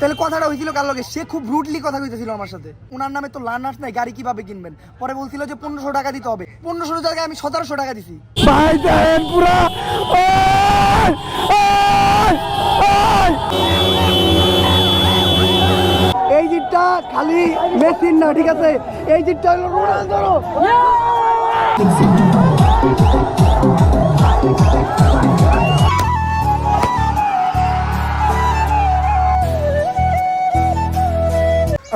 তাহলে কথাটা হয়েছিল কার লগে? সে খুব রুডলি কথা কইতেছিল আমার সাথে। ওনার নামে তো লার্নার্স নাই গাড়ি কীভাবে কিনবেন? পরে বলছিল যে পনেরোশো টাকা দিতে হবে। পনেরোশো জায়গায় আমি সতেরোশো টাকা দিছি। ভাই পুরা। এই জিটটা খালি মেশিন না ঠিক আছে? এই জিটটা হলো রোনালদোরও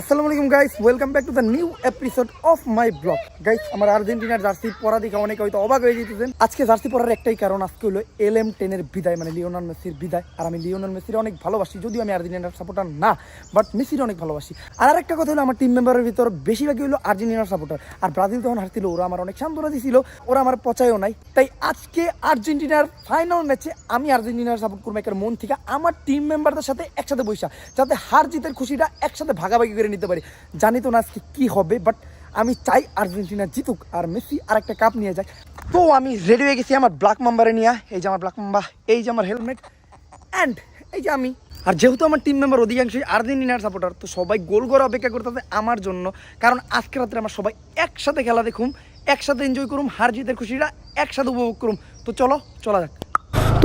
আসসালামু আলাইকুম guys welcome back to the new episode of my blog guys আমার আর্জেন্টিনার জার্সি পরা দেখে অনেকে হয়তো অবাক হয়ে যেতেছেন। আজকে জার্সি পরার একটাই কারণ আজকে হলো এল এম টেনের বিদায় মানে লিওনাল মেসির বিদায়। আর আমি লিওনাল মেসির অনেক ভালোবাসি, যদিও আমি আর্জেন্টিনার সাপোর্টার না বাট মেসির অনেক ভালোবাসি। আর একটা কথা হলো, আমার টিম মেম্বারের ভিতর বেশিরভাগই হলো আর্জেন্টিনার সাপোর্টার আর ব্রাজিল তখন হারছিল, ওরা আমার অনেক সান্ত্বনা দিছিল, ওরা আমার পচায়ও নাই। তাই আজকে আর্জেন্টিনার ফাইনাল ম্যাচে আমি আর্জেন্টিনার সাপোর্ট করব একের মন থেকে আমার টিম মেম্বারদের সাথে একসাথে বৈশা যাতে হার জিতের খুশিটা একসাথে ভাগাভাগি করে নিতে পারি। জানি তো না আজকে কি হবে বাট আমি চাই আর্জেন্টিনা জিতুক আর মেসি আর একটা কাপ নিয়ে যাক। তো আমি রেডি হয়ে গেছি আমার ব্ল্যাক মাম্বারে নিয়ে। এই যে আমার ব্ল্যাক মাম্বা এই যে আমার হেলমেট অ্যান্ড এই যে আমি। আর যেহেতু আমার টিম মেম্বার অধিকাংশই আর্জেন্টিনার সাপোর্টার তো সবাই গোল করে অপেক্ষা করতেছে আমার জন্য। কারণ আজকে রাত্রে আমরা সবাই একসাথে খেলা দেখুম, একসাথে এনজয় করুম, হার জিতের খুশিটা একসাথে উপভোগ করুম। তো চলো, চলা যাক।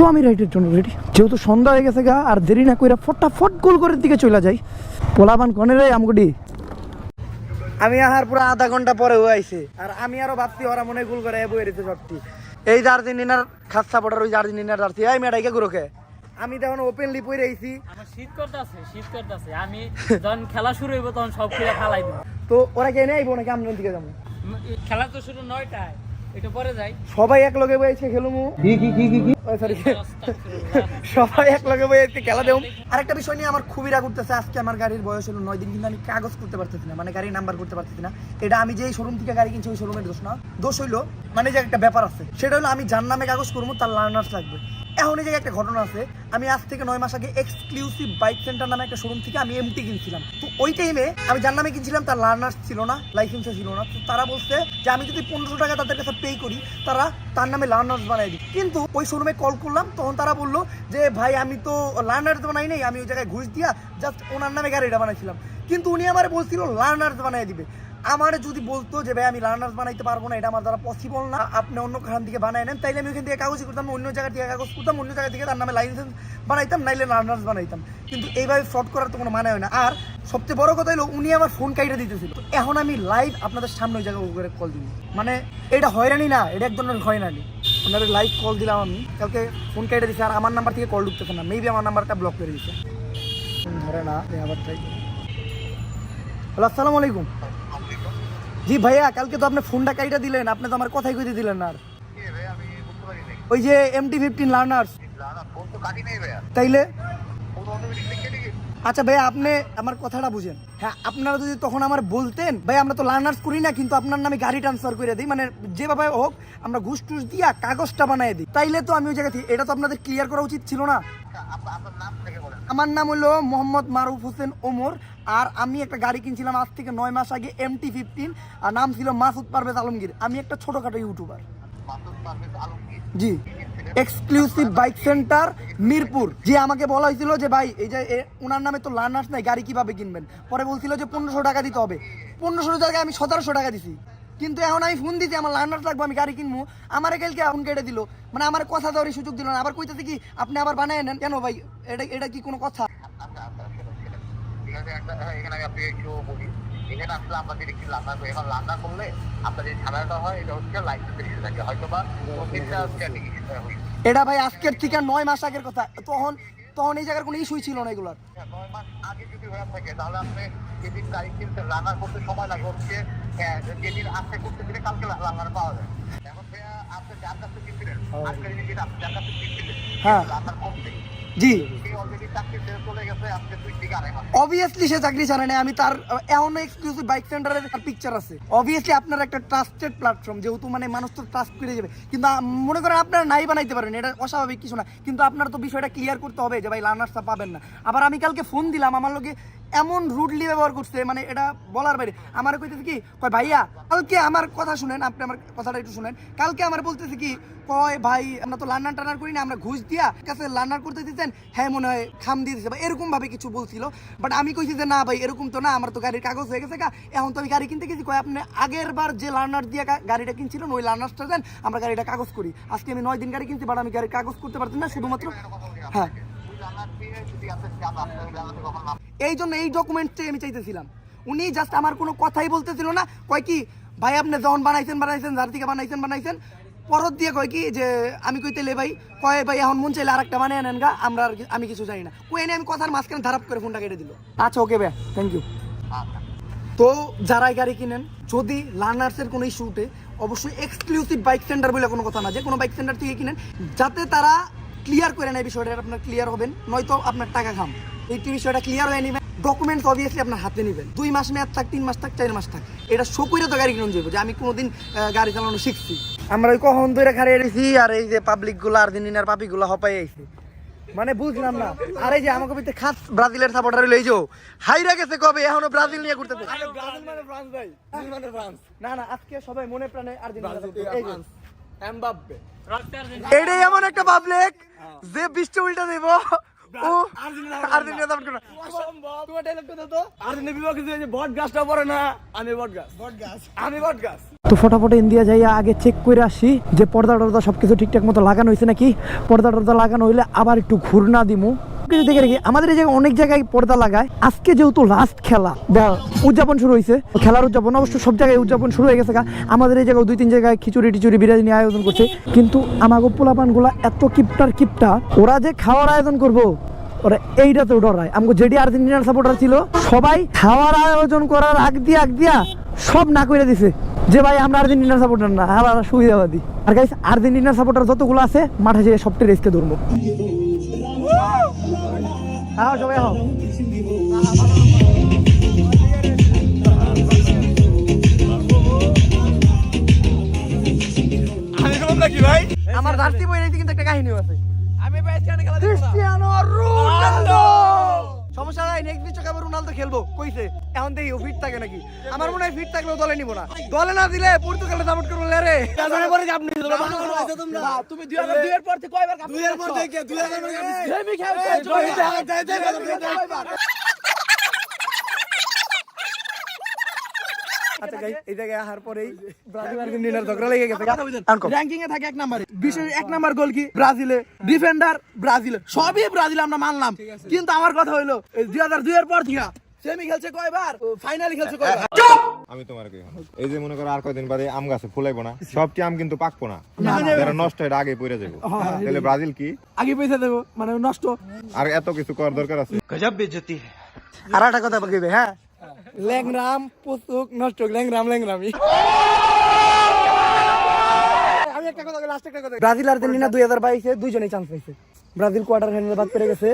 তো আমি রাইডের জন্য রেডি যেহেতু সন্ধ্যা হয়ে গেছে গা আর দেরি না কইরা ফটাফট গোল করার দিকে চলে যাই। পোলাবান কনে রে আমগুডি আমি আহার পুরো আধা ঘণ্টা পরে ও আইছে আর আমি আরও ভাবছি ওরা মনে গোল করে বই রেছে সবটি। এই যে আর্জেন্টিনার খাস সাপোর্টার ওই যে আর্জেন্টিনার জার্সি। এই মেয়েটাকে গুরুকে আমি তখন ওপেনলি পরে আইছি। আমার শীত করতেছে শীত করতেছে। আমি যখন খেলা শুরু হইব তখন সব খেলা ফালাই দিব। তো ওরা কে নেই নাকি আমি দিকে যাব? খেলা তো শুরু নয়টায়। একটু পরে যাই সবাই এক লগে বইছে খেলুমু। কি কি কি কি সরি সবাই এক লগে বইছে খেলা দেব আরেকটা বিষয় নিয়ে আমার খুবই রাগ উঠতেছে আজকে আমার গাড়ির বয়স হলো নয় দিন কিন্তু আমি কাগজ করতে পারতেছি না মানে গাড়ির নাম্বার করতে পারতেছি না। এটা আমি যেই শোরুম থেকে গাড়ি কিনছি ওই শোরুমের দোষ না। দোষ হইল মানে যে একটা ব্যাপার আছে সেটা হলো আমি যার নামে কাগজ করব তার লার্নার্স লাগবে। এখন এই জায়গায় একটা ঘটনা আছে। আমি আজ থেকে নয় মাস আগে এক্সক্লুসিভ বাইক সেন্টার নামে একটা শোরুম থেকে আমি এমটি কিনছিলাম। তো ওই টাইমে আমি যার নামে কিনছিলাম তার লার্নার্স ছিল না লাইসেন্সও ছিল না। তো তারা বলছে যে আমি যদি পনেরোশো টাকা তাদের কাছে পে করি, তারা তার নামে লার্নার্স বানাই দিই কিন্তু ওই শোরুমে কল করলাম, তখন তারা বলল যে, ভাই, আমি তো লার্নার্স বানাই নেই, আমি ওই জায়গায় ঘুষ দিয়া জাস্ট ওনার নামে গাড়িটা বানাইছিলাম। কিন্তু উনি আমার বলছিল লার্নার্স বানাই দিবে। আমার যদি বলতো যে, ভাই, আমি লার্নার্স বানাইতে পারব না, এটা আমার দ্বারা পসিবল না, আপনি অন্য খান থেকে বানাই নেন, তাইলে আমি ওখান থেকে কাগজ করতাম, অন্য জায়গা থেকে কাগজ করতাম, অন্য জায়গা থেকে তার নামে লাইসেন্স বানাইতাম, নাইলে লার্নার্স বানাইতাম। কিন্তু এইভাবে ফ্রড করার তো কোনো মানে হয় না। আর সবচেয়ে বড় কথা হলো, উনি আমার ফোন কাইটা দিতেছিল। এখন আমি লাইভ আপনাদের সামনে ওই জায়গায় করে কল দিব। মানে এটা হয়রানি না, এটা এক ধরনের হয়রানি। ওনার লাইভ কল দিলাম আমি, কালকে ফোন কাইটা দিছে, আর আমার নাম্বার থেকে কল ঢুকতেছে না মেবি আমার নাম্বারটা ব্লক করে দিচ্ছে ধরে না আবার হ্যালো, আসসালামু আলাইকুম। জি ভাইয়া কালকে তো আপনি ফোনটা কাইটা দিলেন আপনি তো আমার কথাই কইতে দিলেন না আর। ওই যে এমটি ফিফটিন লার্নার্স না ফোন তো কাটি নেই ভাইয়া। তাইলে ফোন অটোমেটিক কেটে গেছে আচ্ছা ভাইয়া আপনি আমার কথাটা বুঝেন। হ্যাঁ আপনারা যদি তখন আমার বলতেন ভাই আমরা তো লার্নার্স করি না কিন্তু আপনার নামে গাড়ি ট্রান্সফার করে দিই। মানে যেভাবে হোক আমরা ঘুষ টুস দিয়া কাগজটা বানিয়ে দিই। তাইলে তো আমি ওই জায়গা থেকে এটা তো আপনাদের ক্লিয়ার করা উচিত ছিল না? আমার নাম হলো মোহাম্মদ মারুফ হোসেন ওমর আর আমি একটা গাড়ি কিনছিলাম আজ থেকে নয় মাস আগে এম টি ফিফটিন আর নাম ছিল মাসুদ পারভেজ আলমগীর। আমি একটা ছোটখাটো ইউটিউবার জি। Exclusive bike centre Mirpur. যে আমাকে বলা হয়েছিল যে, ভাই, এই যে ওনার নামে তো লার্নার্স নাই, গাড়ি কীভাবে কিনবেন? পরে বলছিল যে, পনেরোশো টাকা দিতে হবে। পনেরোশো জায়গায় আমি সতেরোশো টাকা দিছি। কিন্তু এখন আমি ফোন দিছি, আমার লার্নার্স লাগবে, আমি গাড়ি কিনবো। আমার কালকে ফোন কেটে দিল। মানে আমার কথা দেওয়ার সুযোগ দিল না। আবার কইতেছে কি, আপনি আবার বানায় নেন। কেন ভাই? এটা এটা কি কোনো কথা? আচ্ছা আচ্ছা ঠিক আছে, একটা, এখানে আপনি একটু বলি। এখানে আসলে আপনাদের একটু রান্না করে এখন রান্না করলে আপনার যে ঝামেলাটা হয় এটা হচ্ছে লাইসেন্সের ইস্যু থাকে। হয়তো বা এটা ভাই আজকের থেকে নয় মাস আগের কথা। তখন তখন এই জায়গার কোনো ইস্যুই ছিল না এগুলার। নয় মাস আগে যদি হয়ে থাকে তাহলে আপনি যেদিন গাড়ি কিনতে রান্না করতে সময় লাগে হচ্ছে হ্যাঁ যেদিন আজকে করতে দিলে কালকে রান্নার পাওয়া যায়। এখন ভাইয়া আপনি যার কাছে কিনছিলেন আজকে যদি যেটা আপনি যার কাছে কিনছিলেন হ্যাঁ। রান্নার কম নেই জি অবভিয়াসলি সে চাকরি ছাড়ে আমি তার এমন এক্সক্লুসিভ বাইক সেন্টারের পিকচার আছে। অবভিয়াসলি আপনার একটা ট্রাস্টেড প্ল্যাটফর্ম যেহেতু মানে মানুষ তো ট্রাস্ট করে যাবে। কিন্তু মনে করেন আপনারা নাই বানাইতে পারেন, এটা অস্বাভাবিক কিছু না। কিন্তু আপনার তো বিষয়টা ক্লিয়ার করতে হবে যে, ভাই লার্নার্সটা পাবেন না। আবার আমি কালকে ফোন দিলাম, আমার লোকে এমন রুডলি ব্যবহার করছে মানে এটা বলার বাইরে। আমার কইতেছে কি, কয়, ভাইয়া, কালকে আমার কথা শুনেন, আপনি আমার কথাটা একটু শুনেন। কালকে আমার বলতেছে কি, কয়, ভাই, আমরা তো লার্নার টার্নার করি না, আমরা ঘুষ দিয়া কাছে লার্নার করতে দিতেন হ্যাঁ হয় হয় খাম দিয়ে দিছে এরকম ভাবে কিছু বলছিল। বাট আমি কইছি যে, না ভাই, এরকম তো না, আমার তো গাড়ির কাগজ হয়ে গেছে এখন তো আমি গাড়ি কিনতে গেছি। কয়, আপনি আগের বার যে লার্নার দিয়ে গাড়িটা কিনছিলেন, ওই লার্নারটা দেন, আমরা গাড়িটা কাগজ করি। আজকে আমি নয় দিন গাড়ি কিনছি বাট আমি গাড়ির কাগজ করতে পারছি না, শুধুমাত্র হ্যাঁ। এই জন্য এই ডকুমেন্টটাই আমি চাইতেছিলাম। উনি জাস্ট আমার কোনো কথাই বলতেছিল না। কয় কি, ভাই, আপনি যখন বানাইছেন বানাইছেন, যার থেকে বানাইছেন বানাইছেন পরত দিয়ে কয় কি যে, আমি কইতে লে ভাই, কয় ভাই, এখন মন চাইলে আরেকটা মানে আনেন গা, আমরা আর আমি কিছু জানি না। কই এনে আমি কথার মাঝখানে ধারাপ করে ফোনটা কেটে দিল। আচ্ছা ওকে ভাই থ্যাংক ইউ তো যারাই গাড়ি কিনেন, যদি লার্নার্সের কোনো ইস্যু উঠে, অবশ্যই এক্সক্লুসিভ বাইক সেন্টার বলে কোনো কথা না, যে কোনো বাইক সেন্টার থেকে কিনেন, যাতে তারা ক্লিয়ার করে নেয় বিষয়টা আপনার ক্লিয়ার হবেন, নয়তো আপনার টাকা খাম। এই বিষয়টা ক্লিয়ার হয়ে নেবেন ডকুমেন্টস অবভিয়াসলি আপনার হাতে নেবেন। দুই মাস মেয়াদ থাক, তিন মাস থাক, চার মাস থাক। এটা শো করে তো গাড়ি কিনুন যাব যে আমি কোনোদিন গাড়ি চালানো শিখছি। আমরা ওই কখন ধরে খাড়িয়ে রয়েছি আর এই যে পাবলিকগুলো আর্জেন্টিনার পাপি গুলো হপাই আইছে। মানে বুঝলাম না। আরে যে আমাকে ভিতরে খাস ব্রাজিলের সাপোর্টার লই যাও হাইরা গেছে কবে? এখনও ব্রাজিল নিয়ে ঘুরতেছে। ব্রাজিল মানে ফ্রান্স ভাই। ব্রাজিল মানে ফ্রান্স। না না আজকে সবাই মনে প্রাণে আর্জেন্টিনা। এই। France Mbappe. রক্তের এটাই এমন একটা পাবলিক যে বৃষ্টি উল্টা দেব। ও আর্জেন্টিনা তোমার তো। আর্জেন্টিনা বিপক্ষে যে বট গাছটা পড়ে না আমি বট গাছ। বট গাছ। আমি বট গাছ। তো ফটাফট ইন্ডিয়া যাইয়া আগে চেক করে আসি যে পর্দা টর্দা সবকিছু ঠিকঠাক মতো লাগানো হয়েছে নাকি? পর্দা টর্দা লাগানো হইলে আবার একটু ঘুরনা দিমু। কিছু দেখে রেখি আমাদের এই জায়গায় অনেক জায়গায় পর্দা লাগায়। আজকে যেহেতু লাস্ট খেলা উদযাপন শুরু হয়েছে খেলার উদযাপন, অবশ্য সব জায়গায় উদযাপন শুরু হয়ে গেছে আমাদের এই জায়গায় দুই তিন জায়গায় খিচুড়ি টিচুড়ি বিরিয়ানি আয়োজন করছে। কিন্তু আমাগো পোলাপানগুলা এত কিপটার কিপটা, ওরা যে খাওয়ার আয়োজন করব, ওরা এইটাতেও ডরায় আমাকে যেটি আর্জেন্টিনার সাপোর্টার ছিল, সবাই খাওয়ার আয়োজন করার আগ দিয়া আগ দিয়া সব না করে দিছে যে, ভাই, আমরা আর্জেন্টিনার সাপোর্টার না আমরা সুবিধাবাদী। আর গাইস আর্জেন্টিনার সাপোর্টার যতগুলো আছে, মাঠে যেয়ে সবটি রেস্কে ধরবো। আহ সবাই আহ। নাকি ভাই? আমার জার্সি বইয়ের কিন্তু একটা কাহিনী আছে। আমি। ক্রিস্টিয়ানো রোনালদো রোনালদো খেলব কইছে এখন দেখি ও ফিট থাকে নাকি। আমার মনে হয় ফিট থাকলেও দলে নিব না। দলে না দিলে পর্তুগালে সাপোর্ট করব রে। তারপরে পরে যে আপনি তুমি ভালো করে আছো তোমরা। তুমি 2002 এর পর থেকে কয়বার খেলছো, জয় জয় আচ্ছা গাইস এই জায়গায় আসার পরেই ব্রাজিল আর্জেন্টিনার ঝগড়া লেগে গেছে র্যাঙ্কিং এ থাকে এক নম্বরে। বিশ্বের এক নাম্বার গোল কি? ব্রাজিলে। Defender Brazil. সবই ব্রাজিল আমরা মানলাম। কিন্তু আমার কথা হইল দুই হাজার দুই এর পর থেকে সেমি খেলছে কয়বার? ফাইনালি খেলছে কয়বার? আমি তোমার কি এই যে মনে করো আর কয়দিন বাদে আম গাছে ফুলাইবো না সবটি আম কিন্তু পাকবো না? যারা নষ্ট এটা আগে পড়ে যাব তাহলে ব্রাজিল কি? আগে পয়সা দেবো মানে নষ্ট। আর এত কিছু করার দরকার আছে? আর একটা কথা বলবে হ্যাঁ? ল্যাংরাম নষ্ট ল্যাংরাম ল্যাংরামি। আমি একটা কথা লাস্ট একটা কথা ব্রাজিল আর্জেন্টিনা দুই হাজার বাইশে দুইজনেই চান্স পাইছে। ব্রাজিল কোয়ার্টার ফাইনালে বাদ পেরে গেছে।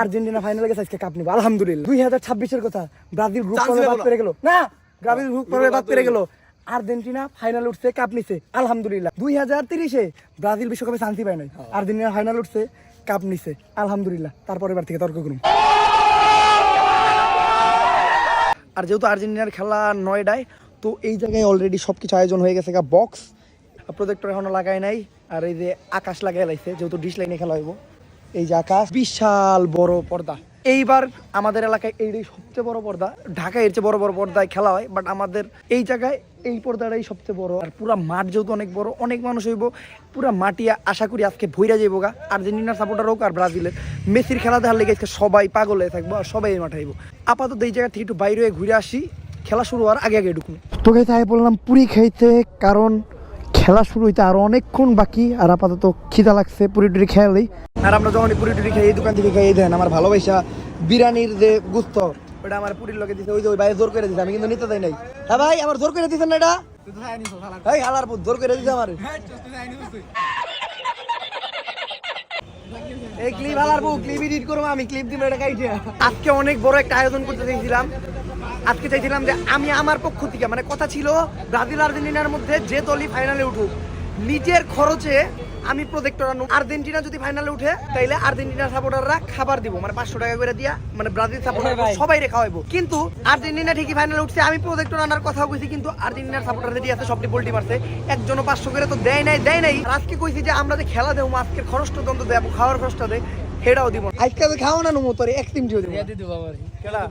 আর্জেন্টিনা ফাইনালে গেছে আজকে কাপ নিবে। আলহামদুলিল্লাহ। দুই হাজার ছাব্বিশের কথা ব্রাজিল গ্রুপ পর্বে বাদ পেরে গেল। না ব্রাজিল গ্রুপ পর্বে বাদ পেরে গেল। আর্জেন্টিনা ফাইনাল উঠছে কাপ নিছে। আলহামদুলিল্লাহ। দুই হাজার তিরিশে ব্রাজিল বিশ্বকাপে শান্তি পায় নাই। আর্জেন্টিনা ফাইনাল উঠছে কাপ নিছে। আলহামদুলিল্লাহ। তারপরে এবার থেকে তর্ক করুন। আর যেহেতু আর্জেন্টিনার খেলা নয়ডায়, তো এই জায়গায় অলরেডি সব কিছু আয়োজন হয়ে গেছে বক্স প্রজেক্টর এখনও লাগাই নাই, আর এই যে আকাশ লাগাই লাইছে, যেহেতু ডিশ লাইনে খেলা হইব। এই যে আকাশ, বিশাল বড় পর্দা। এইবার আমাদের এলাকায় এইটাই সবচেয়ে বড় পর্দা। ঢাকায় এর চেয়ে বড় বড় পর্দায় খেলা হয় বাট আমাদের এই জায়গায় এই পর্দাটাই সবচেয়ে বড়। আর পুরা মাঠ যেহেতু অনেক বড়, অনেক মানুষ হইব, পুরা মাটি আশা করি আজকে ভৈরা যাইব গা। আর্জেন্টিনার সাপোর্টার হোক আর ব্রাজিলের। মেসির খেলা দেখার লেগে আজকে সবাই পাগল হয়ে থাকব, আর সবাই এই মাঠে আইব। আপাতত এই জায়গা থেকে একটু বাইরে হয়ে ঘুরে আসি খেলা শুরু হওয়ার আগে আগে ঢুকুন। তো খাইতে আগে বললাম পুরি খাইতে কারণ খেলা শুরু হইতে আরও অনেকক্ষণ বাকি আর আপাতত খিদা লাগছে পুরি টুরি খেয়ালেই। আর আমরা যখন পুরি টুরি খাই এই দোকান থেকে খাই দেন আমার ভালোবাসা বিরিয়ানির যে গুস্ত ওটা আমার পুরীর লগে দিছে ওই যে ওই ভাই জোর করে দিছে আমি কিন্তু নিতে দেয় নাই। হ্যাঁ ভাই আমার জোর করে দিছেন না এটা? এই হালার জোর করে দিছে আমার। এই ক্লিপ বউ ক্লিপ এডিট করব আমি ক্লিপ দিব, এটা কাইটে। আজকে অনেক বড় একটা আয়োজন করতে চাইছিলাম। আজকে চাইছিলাম যে আমি আমার পক্ষ থেকে মানে কথা ছিল ব্রাজিল আর্জেন্টিনার মধ্যে যে দলই ফাইনালে উঠুক নিজের খরচে আমি প্রজেক্টর আনু আর্জেন্টিনা যদি ফাইনালে উঠে তাইলে আর্জেন্টিনার সাপোর্টাররা খাবার দিব। মানে পাঁচশো টাকা করে দিয়া মানে ব্রাজিল সাপোর্টার সবাই রে খাওয়াইবো। কিন্তু আর্জেন্টিনা ঠিকই ফাইনালে উঠছে আমি প্রজেক্টর আনার কথা কইছি কিন্তু আর্জেন্টিনার সাপোর্টার যেটি আছে সবটি পোল্টি মারছে। একজনও পাঁচশো করে তো দেয় নাই দেয় নাই। আজকে কইছি যে আমরা যে খেলা দেবো আজকের খরচটা দ্বন্দ্ব দেবো খাওয়ার খরচটা দেয় সেটাও দিব আজকে তো খাও না নমো তোর এক তিন দিব কেডা?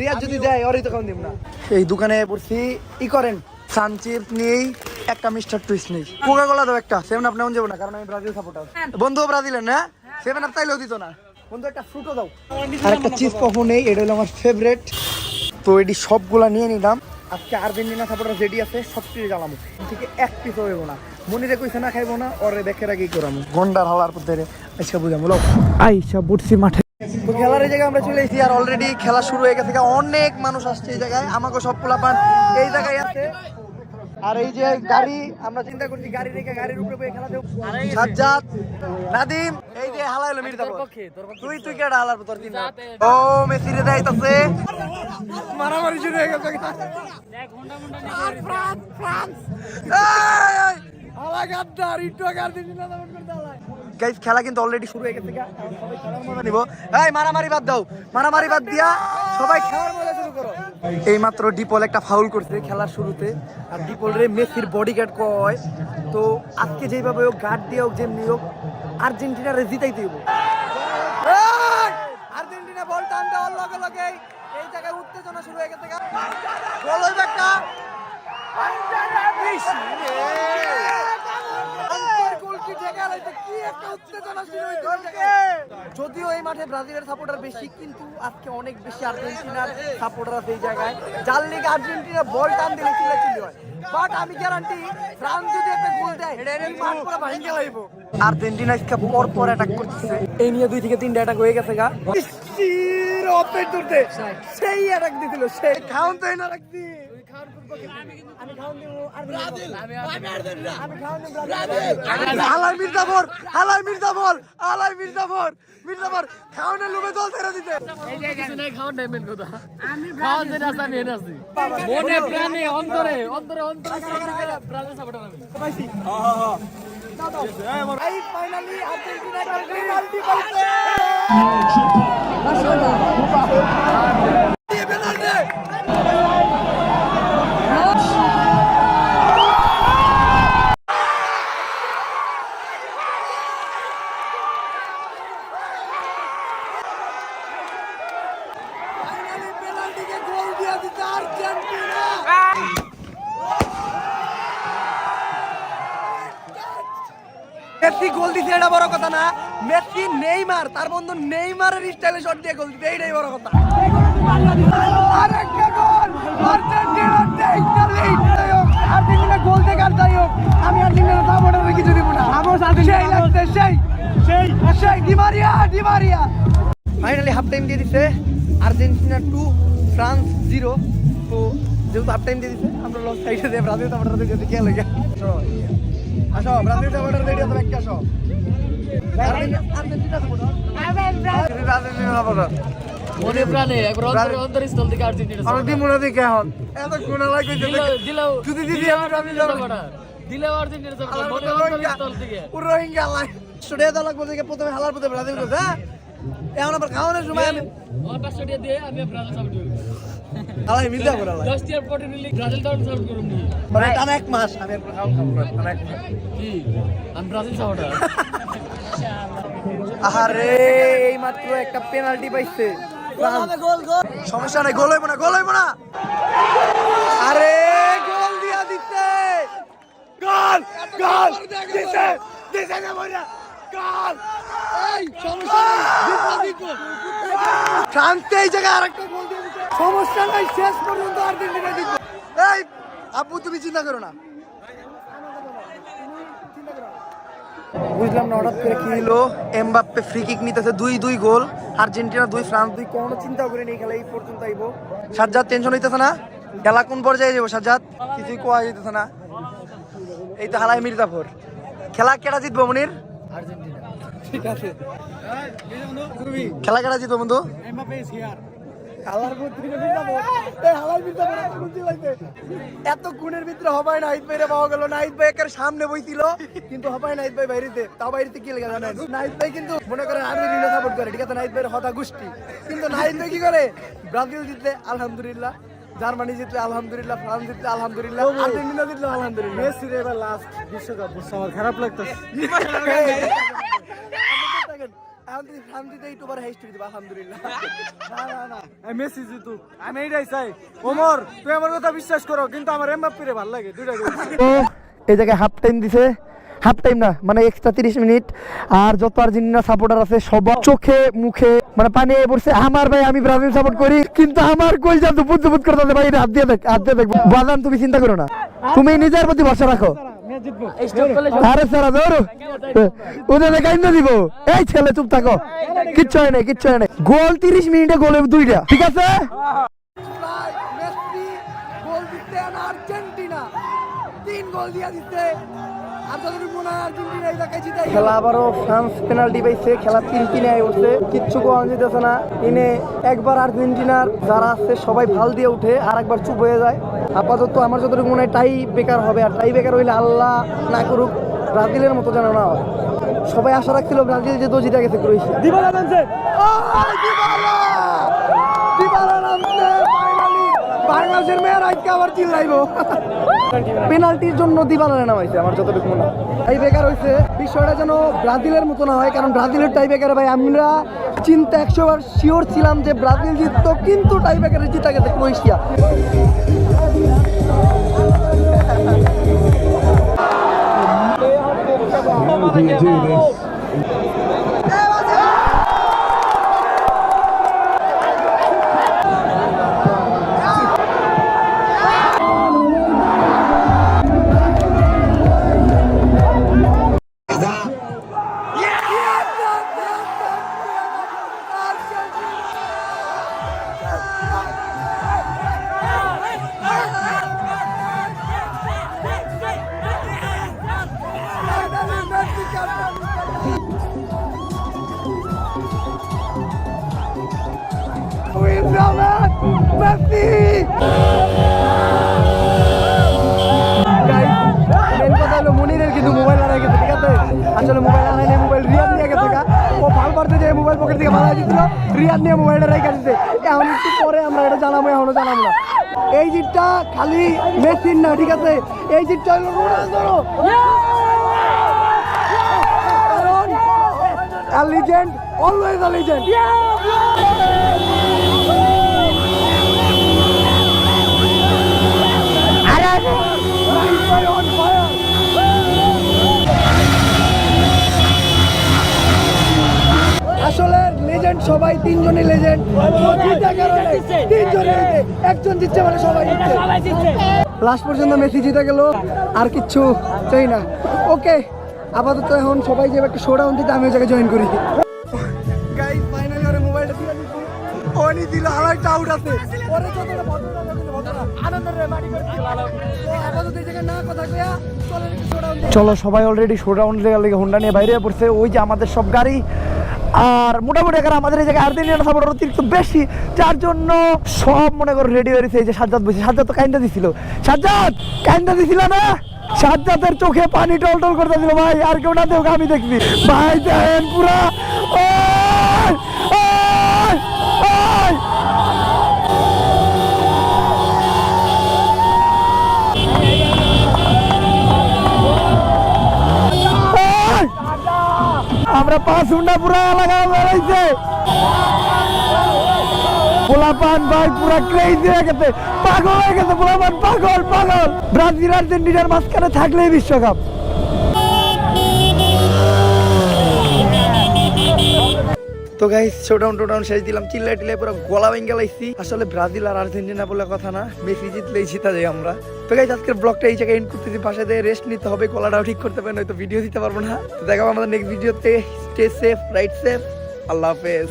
রিয়াজ যদি দেয় ওরই তো খাওয়া দিব না। এই দোকানে পড়ছি ই করেন সানচিপ নিয়েই একটা মিস্টার টুইস্ট নেই। কোকা কোলা দাও একটা সেভেন আপ নেওয়া যাব না কারণ আমি ব্রাজিল সাপোর্টার বন্ধু ব্রাজিলের না? সেভেন আপ চাইলেও দিত না। বন্ধু একটা ফ্রুটও দাও। আর একটা চিজ কফও নেই এটা হলো আমার ফেভারেট তো এটি সবগুলা নিয়ে নিলাম। আজকে আর্জেন্টিনা সাপোর্টার যেটি আছে সব কিছু জ্বালামো থেকে এক পিস হইব না। মনিরে কইছে না খাইবো না ওরে দেখে রাখি করামু গন্ডার হালার পথে আইসা বুঝাম আইসা বুঝছি মাঠে। তো খেলার এই জায়গায় আমরা চলে এসেছি আর অলরেডি খেলা শুরু হয়ে গেছে। অনেক মানুষ আসছে এই জায়গায়। আমাকে সব পোলাপান এই জায়গায় আছে আর এই যে গাড়ি আমরা চিন্তা করছি গাড়ি রেখে গাড়ির উপরে খেলা দেব। সাজ্জাদ নাদিম এই যে হালাই হলো মির্জাপুর তুই তুই কেডা হালার তোর তিন ও মেসি রে যাইতাছে মারামারি শুরু হয়ে গেছে। ঘণ্টা নিয়ে গাইস খেলা কিন্তু অলরেডি শুরু হয়ে গেছে মজা নিব। এই, মারামারি বাদ দাও। মারামারি বাদ দিয়া সবাই খেলার মজা শুরু করো। এই মাত্র ডিপল একটা ফাউল করছে খেলার শুরুতে। আর ডিপল রে মেসির বডি গার্ড কয়, তো আজকে যেভাবে হোক গার্ড দিয়ে হোক, যেমনি হোক, আর্জেন্টিনা রে জিতাইতে হইব। আর্জেন্টিনা বল টান দেওয়ার লগে লগে এই জায়গায় উত্তেজনা শুরু হয়ে গেছে গোল হইবে একটা। যদিও এই মাঠে ব্রাজিলের সাপোর্টার বেশি কিন্তু আজকে অনেক বেশি আর্জেন্টিনার সাপোর্টার এই জায়গায়। যার লিগে আর্জেন্টিনা বল টান দিলে চিল্লাচিল্লি হয়। বাট আমি গ্যারান্টি ফ্রান্স যদি একটা গোল দেয় মাঠ পুরো ভাঙে লাইব। আর্জেন্টিনা আজকে পর পর অ্যাটাক করতেছে। এই নিয়ে দুই থেকে তিনটা অ্যাটাক হয়ে গেছে গা। সেই অ্যাটাক দিছিল সেই খাউন তো না রাখছি হালাই মির্জাফর হালাই মির্জাফর হালাই মির্জাফর মির্জাফর খাওয়ানোর লোভে জল ছেড়ে দিতে মেন মনে প্রাণে অন্তরে অন্তরে অন্তরে ব্রাজিল সাপোর্টার আমি ফাইনালি আর্জেন্টিনা পেনাল্টি পাইছে নেইমার তার বন্ধু নেইমারের স্টাইলে শট দিয়ে গোল এইটাই বড় কথা। আরেকটা গোল আর্জেন্টিনা আর্জেন্টিনা গোল থেকে আর যাই হোক আমি আর্জেন্টিনা কিছু দিব না। সেই লাগছে সেই ফাইনালি হাফ টাইম দিয়ে দিছে আর্জেন্টিনা টু ফ্রান্স জিরো তো যেহেতু হাফ টাইম দিয়ে দিছে আমরা লস সাইডে দিয়ে ব্রাজিল দিকে কে লাগে আসো ব্রাজিল ব্যাক আসো মনে প্রাণে একবার অন্তরে অন্তরে স্থল থেকে আর্জেন্টিনা আমি দি মনে দেখে এখন এত কোনা লাগে দিলেও যদি দিদি আমি ব্রাজিল সাপোর্টার দিলেও আর্জেন্টিনা সাপোর্টার মনে অন্তরে স্থল থেকে রোহিঙ্গা লাই স্টুডিও দল লাগবে থেকে প্রথমে হালার পথে ব্রাজিল হ্যাঁ এখন আবার খাওয়ানোর সময় আমি আমার দিয়ে আমি ব্রাজিল মিলতে করে পরে নিলে ব্রাজিল সাপোর্ট নি মানে টানা এক মাস আমি খাওয়া খাব না, টানা এক মাস। কি? আমি ব্রাজিল সাপোর্টার আরে এই মাত্র একটা পেনাল্টি পাইছে। সমস্যা নাই গোল হইব না গোল হইব না। আরে গোল দিয়া দিচ্ছে গোল গোল দিছে দিছে না মইরা গোল। এই সমস্যা নাই শান্তি এই জায়গায় আরেকটা গোল দিয়ে সমস্যা নাই শেষ পর্যন্ত আর্জেন্টিনা জিতবে। এই আপু তুমি চিন্তা করো না। বুঝলাম না হঠাৎ করে কি হলো এমবাপ্পে ফ্রি কিক নিতেছে দুই দুই গোল আর্জেন্টিনা দুই ফ্রান্স। দুই কোনো চিন্তা করে নেই খেলা এই পর্যন্ত আইবো। সাজ্জাদ টেনশন হইতেছে না? খেলা কোন পর্যায়ে যাব সাজ্জাদ? কিছুই কোয়া যেতেছে না। এই তো হালাই মির্জাফর খেলা কেটা জিতবো মনির? ঠিক আছে। খেলা কেটা জিতবো বন্ধু? হালার এই এত খুশি লাগছে এত গুণের ভিতরে হবাই না ঈদ ভাইরে পাওয়া গেল নাইট ভাই একের সামনে বইছিল কিন্তু হবাই নাইট ভাই বাইরেতে তাও বাইরেতে কি লেগে জানেন নাইট ভাই কিন্তু মনে করেন আর্জেন্টিনা সাপোর্ট করে ঠিক আছে নাইট ভাইয়ের হতা গোষ্ঠী কিন্তু নাইট ভাই কি করে ব্রাজিল জিতলে আলহামদুলিল্লাহ জার্মানি জিতলে আলহামদুলিল্লাহ ফ্রান্স জিতলে আলহামদুলিল্লাহ আর্জেন্টিনা জিতলে আলহামদুলিল্লাহ মেসি এবার লাস্ট বিশ্বকাপ আমার খারাপ লাগতেছে ইউটিউবার দিবা আলহামদুলিল্লাহ। না না না। আমি মেসি জিতুক আমি এইটাই চাই। ওমর তুই আমার কথা বিশ্বাস করো কিন্তু আমার এমবাপ্পিরে ভালো লাগে দুইটা এই জায়গায় হাফ টাইম দিছে। হাফ টাইম না মানে এক্সট্রা তিরিশ মিনিট। আর যত আর্জেন্টিনা সাপোর্টার আছে, সবার চোখে, মুখে মানে পানি পড়ছে। আমার ভাই, আমি ব্রাজিল সাপোর্ট করি, কিন্তু আমার কই যা দুপুর দুপুর করে তাদের ভাই হাত দিয়ে দেখ হাত দিয়ে দেখ বাজান তুমি চিন্তা করো না। তুমি নিজের প্রতি ভরসা রাখো। আরে আর্জেন্টিনা। তিন গোল দিয়া দিতে খেলা আবারও ফ্রান্স পেনাল্টি পাইছে খেলা তিন তিনে আয় উঠছে। কিচ্ছু কোয়া যেতেছে না। ইনে একবার আর্জেন্টিনার যারা আছে সবাই ভালো দিয়ে উঠে আর একবার চুপ হয়ে যায়। আপাতত আমার যতটুকু মনে হয় টাই বেকার হবে। আর টাই বেকার হইলে আল্লাহ না করুক ব্রাজিলের মতো যেন না হয়। সবাই আশা রাখছিল ব্রাজিল যে জিতে গেছে ক্রোয়েশিয়া। দিবালা নামছে। দিবালা নামছে ফাইনালি বাংলাদেশের মেয়ের আজকে আবার চিল্লাইবো। পেনাল্টির জন্য দিবালা নামাইছে, আমার যতটুকু মনে হয়। টাই বেকার হয়েছে বিষয়টা যেন ব্রাজিলের মতো না হয়, কারণ ব্রাজিলের টাই বেকার ভাই, আমরা চিন্তা একশো বার শিওর ছিলাম যে ব্রাজিল জিততো, কিন্তু টাই বেকারের জিতা গেছে ক্রোয়েশিয়া। মনিরের কিন্তু মোবাইল হারাই গেছে ঠিক আছে আসলে মোবাইল হারাই মোবাইল রিয়াদ নিয়ে গেছে ও ভালো পারতে যে মোবাইল পকেট থেকে ভালো দিছিল রিয়াদ নিয়ে মোবাইলটা রেখে দিচ্ছে এখন একটু পরে আমরা এটা জানাব এখনও জানাব এই জিটটা খালি মেশিন না ঠিক আছে এই জিটটা হলো রোনালদোরও অলওয়েজ আ লেজেন্ড সবাই তিনজনই লেজেন্ড তিনজনই একজন জিতছে মানে সবাই জিতছে। লাস্ট পর্যন্ত মেসি জিতে গেল। আর কিচ্ছু চাই না। ওকে আপাতত এখন সবাই যে একটা শো ডাউন দিতে আমি ওই জায়গায় জয়েন করি। গাইস ফাইনালি ওরে মোবাইলটা দিয়ে দিছি ওনি দিল আর একটা আউট আছে। ওরে যতটা ভদ্রতা ভদ্রতা আনন্দের রে মাটি করে দিল। আপাতত এই জায়গায় না কথা কইয়া চলো একটু শোডাউন চলো সবাই অলরেডি শোডাউন লেগে হোন্ডা নিয়ে বাইরে পড়ছে। ওই যে আমাদের সব গাড়ি। আর মোটামুটি এখানে আমাদের এই জায়গায় আর্জেন্টিনা সাপোর্টার অতিরিক্ত বেশি, যার জন্য সব মনে করো রেডি হয়েছে এই যে সাজ্জাদ বসে। সাজ্জাদ তো কাইন্দা দিছিল। সাজ্জাদ, কাইন্দা দিছিল না? সাজ্জাদের চোখে পানি টল টল করতে দিল ভাই, আর কেউ না দেখ আমি দেখবি ভাই পুরা আমরা পাঁচ হুন্ডা পুরা এলাকা বেড়াইছে পোলাপান ভাই পুরা ক্রেজি হয়ে গেছে, পাগল হয়ে গেছে, পোলাপান পাগল পাগল। ব্রাজিল, আর্জেন্টিনার মাঝখানে থাকলেই বিশ্বকাপ। তো গাইস শোডাউন টোডাউন শেষ দিলাম। চিল্লাই টিল্লাই পুরো গলা ভেঙে লাইছি। আসলে ব্রাজিল আর আর্জেন্টিনা বলে কথা না, মেসি জিতলেই জিতা যায় আমরা। তো গাইস আজকের ব্লগটা এই জায়গায় এন্ড করতেছি। পাশে দিয়ে রেস্ট নিতে হবে, গলাটাও ঠিক করতে পারেন হয়তো ভিডিও দিতে পারব না। দেখাবো আমাদের নেক্সট ভিডিওতে স্টে সেফ রাইট সেফ আল্লাহ হাফেজ।